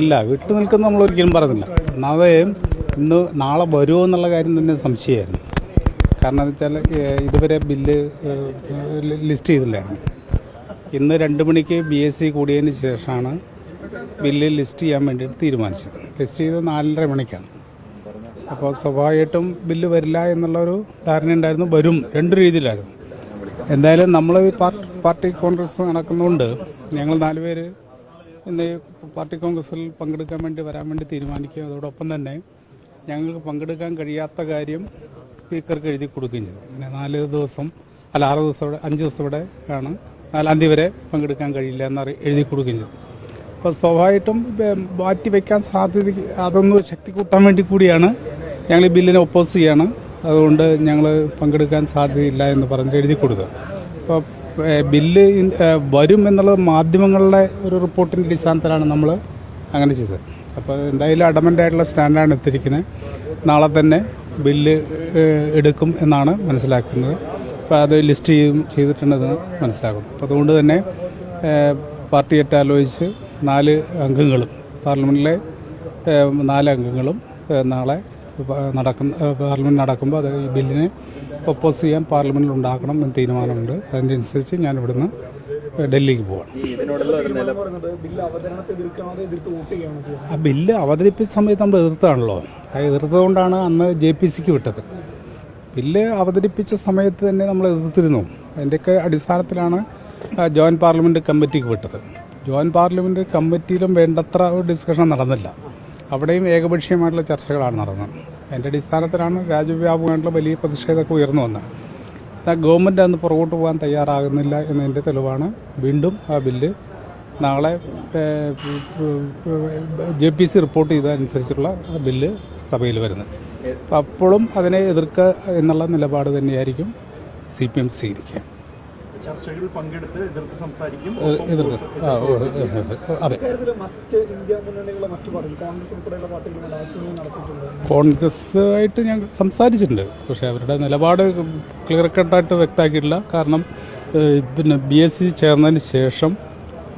ഇല്ല വിട്ടു നിൽക്കുന്ന നമ്മൾ ഒരിക്കലും പറഞ്ഞില്ല. ഒന്നാമത് ഇന്ന് നാളെ വരുമോ എന്നുള്ള കാര്യം തന്നെ സംശയമായിരുന്നു. കാരണം എന്ന് വെച്ചാൽ ഇതുവരെ ബില്ല് ലിസ്റ്റ് ചെയ്തില്ലായിരുന്നു. ഇന്ന് രണ്ട് മണിക്ക് ബി എസ് സി കൂടിയതിന് ശേഷമാണ് ബില്ല് ലിസ്റ്റ് ചെയ്യാൻ വേണ്ടിയിട്ട് തീരുമാനിച്ചത്. ലിസ്റ്റ് ചെയ്തത് നാലര മണിക്കാണ്. അപ്പോൾ സ്വാഭാവികമായിട്ടും ബില്ല് വരില്ല എന്നുള്ളൊരു ധാരണ ഉണ്ടായിരുന്നു. വരും രണ്ട് രീതിയിലായിരുന്നു. എന്തായാലും നമ്മൾ പാർട്ടി കോൺഗ്രസ് നടക്കുന്നതുകൊണ്ട് ഞങ്ങൾ നാലുപേര് ഇന്ന് പാർട്ടി കോൺഗ്രസിൽ പങ്കെടുക്കാൻ വേണ്ടി വരാൻ വേണ്ടി തീരുമാനിക്കുകയും അതോടൊപ്പം തന്നെ ഞങ്ങൾക്ക് പങ്കെടുക്കാൻ കഴിയാത്ത കാര്യം സ്പീക്കർക്ക് എഴുതി കൊടുക്കുകയും ചെയ്തു. പിന്നെ നാല് ദിവസം അല്ല ആറ് ദിവസം ഇവിടെ അഞ്ച് ദിവസം ഇവിടെ ആണ്. നാലാം തീയതി വരെ പങ്കെടുക്കാൻ കഴിയില്ല എന്ന് എഴുതി കൊടുക്കുകയും ചെയ്തു. അപ്പോൾ സ്വാഭാവികമായിട്ടും മാറ്റി വയ്ക്കാൻ സാധ്യത അതൊന്ന് ശക്തി കൂട്ടാൻ വേണ്ടി കൂടിയാണ് ഞങ്ങൾ ഈ ബില്ലിനെ ഒപ്പോസ് ചെയ്യാണ്. അതുകൊണ്ട് ഞങ്ങൾ പങ്കെടുക്കാൻ സാധ്യതയില്ല എന്ന് പറഞ്ഞ് എഴുതി കൊടുക്കുക. അപ്പോൾ ബില്ല് വരും എന്നുള്ളത് മാധ്യമങ്ങളുടെ ഒരു റിപ്പോർട്ടിന്റെ അടിസ്ഥാനത്തിലാണ് നമ്മൾ അങ്ങനെ ചെയ്തത്. അപ്പോൾ എന്തായാലും അഡമന്റ് ആയിട്ടുള്ള സ്റ്റാൻഡാണ് എത്തിയിരിക്കുന്നത് നാളെ തന്നെ ബില്ല് എടുക്കും എന്നാണ് മനസ്സിലാക്കുന്നത്. അപ്പോൾ അത് ലിസ്റ്റ് ചെയ്യും ചെയ്തിട്ടുണ്ടെന്ന് മനസ്സിലാക്കും അപ്പോൾ അതുകൊണ്ട് തന്നെ പാർട്ടി ആലോചിച്ച് നാല് അംഗങ്ങളും പാർലമെന്റിലെ നാല് അംഗങ്ങളും നാളെ നടക്കുന്ന പാർലമെന്റ് നടക്കുമ്പോൾ അത് ഈ ബില്ലിനെ ഒപ്പോസ് ചെയ്യാൻ പാർലമെന്റിൽ ഉണ്ടാക്കണം എന്ന് തീരുമാനമുണ്ട്. അതിനനുസരിച്ച് അനുസരിച്ച് ഞാൻ ഇവിടുന്ന് ഡൽഹിക്ക് പോവാണ്. ആ ബില്ല് അവതരിപ്പിച്ച സമയത്ത് നമ്മൾ എതിർത്താണല്ലോ. ആ എതിർത്തതുകൊണ്ടാണ് അന്ന് ജെ പി സിക്ക് വിട്ടത്. ബില്ല് അവതരിപ്പിച്ച സമയത്ത് തന്നെ നമ്മൾ എതിർത്തിരുന്നു. അതിന്റെയൊക്കെ അടിസ്ഥാനത്തിലാണ് ജോയിന്റ് പാർലമെന്റ് കമ്മിറ്റിക്ക് വിട്ടത്. ജോയിന്റ് പാർലമെന്റ് കമ്മിറ്റിയിലും വേണ്ടത്ര ഡിസ്കഷൻ നടന്നില്ല. അവിടെയും ഏകപക്ഷീയമായിട്ടുള്ള ചർച്ചകളാണ് നടന്നത്. അതിന്റെ അടിസ്ഥാനത്തിലാണ് രാജ്യവ്യാപകമായിട്ടുള്ള വലിയ പ്രതിഷേധമൊക്കെ ഉയർന്നു വന്നത്. എന്നാൽ ഗവൺമെന്റ് അന്ന് പുറകോട്ട് പോകാൻ തയ്യാറാകുന്നില്ല എന്നതിന്റെ തെളിവാണ് വീണ്ടും ആ ബില്ല് നാളെ ജെ പി സി റിപ്പോർട്ട് ചെയ്തതനുസരിച്ചുള്ള ബില്ല് സഭയിൽ വരുന്നത്. അപ്പം അപ്പോഴും അതിനെ എതിർക്കുക എന്നുള്ള നിലപാട് തന്നെയായിരിക്കും സി പി എം സ്വീകരിക്കുക. ചർച്ചകളിൽ പങ്കെടുത്ത് എതിർത്ത് സംസാരിക്കും. അതെ. മറ്റ് ഇന്ത്യ മുന്നണികളെ മറ്റു പാർട്ടികൾ കോൺഗ്രസ് ഉൾപ്പെടെയുള്ള പാർട്ടികളുടെ ആശയങ്ങൾ നടത്തിയിട്ടുണ്ട്? കോൺഗ്രസ്സുമായിട്ട് ഞാൻ സംസാരിച്ചിട്ടുണ്ട്. പക്ഷേ അവരുടെ നിലപാട് ക്ലിയർ കട്ടായിട്ട് വ്യക്തമാക്കിയിട്ടില്ല. കാരണം പിന്നെ ബി എസ് സി ചേർന്നതിന് ശേഷം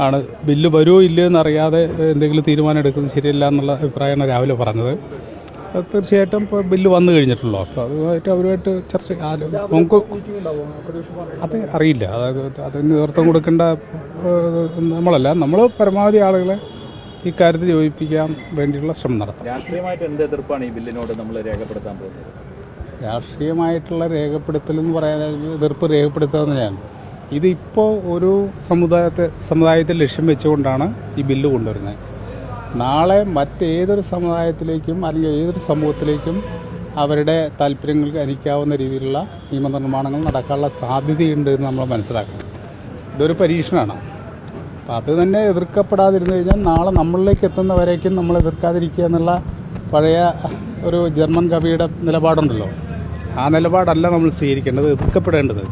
ആണ് ബില്ല് വരുമോ ഇല്ലയോ എന്നറിയാതെ എന്തെങ്കിലും തീരുമാനം എടുക്കുന്നത് ശരിയല്ല എന്നുള്ള അഭിപ്രായമാണ് രാവിലെ പറഞ്ഞത്. തീർച്ചയായിട്ടും ഇപ്പോൾ ബില്ല് വന്നു കഴിഞ്ഞിട്ടുള്ളൂ അപ്പോൾ അതുമായിട്ട് അവരുമായിട്ട് ചർച്ച നമുക്ക് അത് അറിയില്ല. അതായത് അതിന് നേതൃത്വം കൊടുക്കേണ്ട നമ്മളല്ല. നമ്മൾ പരമാവധി ആളുകളെ ഈ കാര്യത്തിൽ യോജിപ്പിക്കാൻ വേണ്ടിയുള്ള ശ്രമം നടത്താം. രാഷ്ട്രീയമായിട്ട് എന്ത് എതിർപ്പാണ് ഈ ബില്ലിനോട് നമ്മൾ രേഖപ്പെടുത്താൻ പോകുന്നത്? രാഷ്ട്രീയമായിട്ടുള്ള രേഖപ്പെടുത്തൽ എന്ന് പറയാൻ എതിർപ്പ് രേഖപ്പെടുത്തുക ഞാൻ ഇതിപ്പോൾ ഒരു സമുദായത്തെ സമുദായത്തെ ലക്ഷ്യം വെച്ചുകൊണ്ടാണ് ഈ ബില്ല് കൊണ്ടുവരുന്നത്. നാളെ മറ്റേതൊരു സമുദായത്തിലേക്കും അല്ലെങ്കിൽ ഏതൊരു സമൂഹത്തിലേക്കും അവരുടെ താല്പര്യങ്ങൾ അനുക്കാവുന്ന രീതിയിലുള്ള നിയമനിർമ്മാണങ്ങൾ നടക്കാനുള്ള സാധ്യതയുണ്ട് എന്ന് നമ്മൾ മനസ്സിലാക്കണം. ഇതൊരു പരീക്ഷണമാണ് അപ്പം അത് തന്നെ എതിർക്കപ്പെടാതിരുന്നു കഴിഞ്ഞാൽ നാളെ നമ്മളിലേക്ക് എത്തുന്നവരേക്കും നമ്മൾ എതിർക്കാതിരിക്കുക എന്നുള്ള പഴയ ഒരു ജർമ്മൻ കവിയുടെ നിലപാടുണ്ടല്ലോ. ആ നിലപാടല്ല നമ്മൾ സ്വീകരിക്കേണ്ടത് എതിർക്കപ്പെടേണ്ടത്.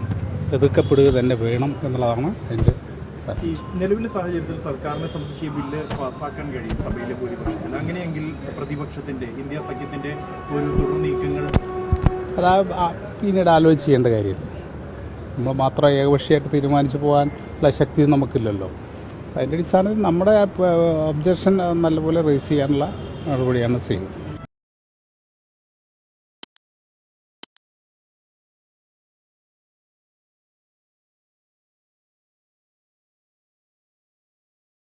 എതിർക്കപ്പെടുക തന്നെ വേണം എന്നുള്ളതാണ് എന്റെ ഈ നിലവിലെ സാഹചര്യത്തിൽ സർക്കാരിനെ സംബന്ധിച്ച് ഈ ബില്ല് പാസ്സാക്കാൻ കഴിയും സഭയിലെ ഭൂരിപക്ഷത്തിൽ അങ്ങനെയെങ്കിൽ പ്രതിപക്ഷത്തിന്റെ ഇന്ത്യ സഖ്യത്തിന്റെ ഒരു തുടർ നീക്കങ്ങൾ അത് പിന്നീട് ആലോചിച്ച് ചെയ്യേണ്ട കാര്യമില്ല നമ്മൾ മാത്രം ഏകപക്ഷീയമായിട്ട് തീരുമാനിച്ചു പോകാനുള്ള ശക്തി നമുക്കില്ലല്ലോ. അതിന്റെ അടിസ്ഥാനത്തിൽ നമ്മുടെ ഒബ്ജക്ഷൻ നല്ലപോലെ റേസ് ചെയ്യാനുള്ള നടപടിയാണ് ചെയ്യുന്നത്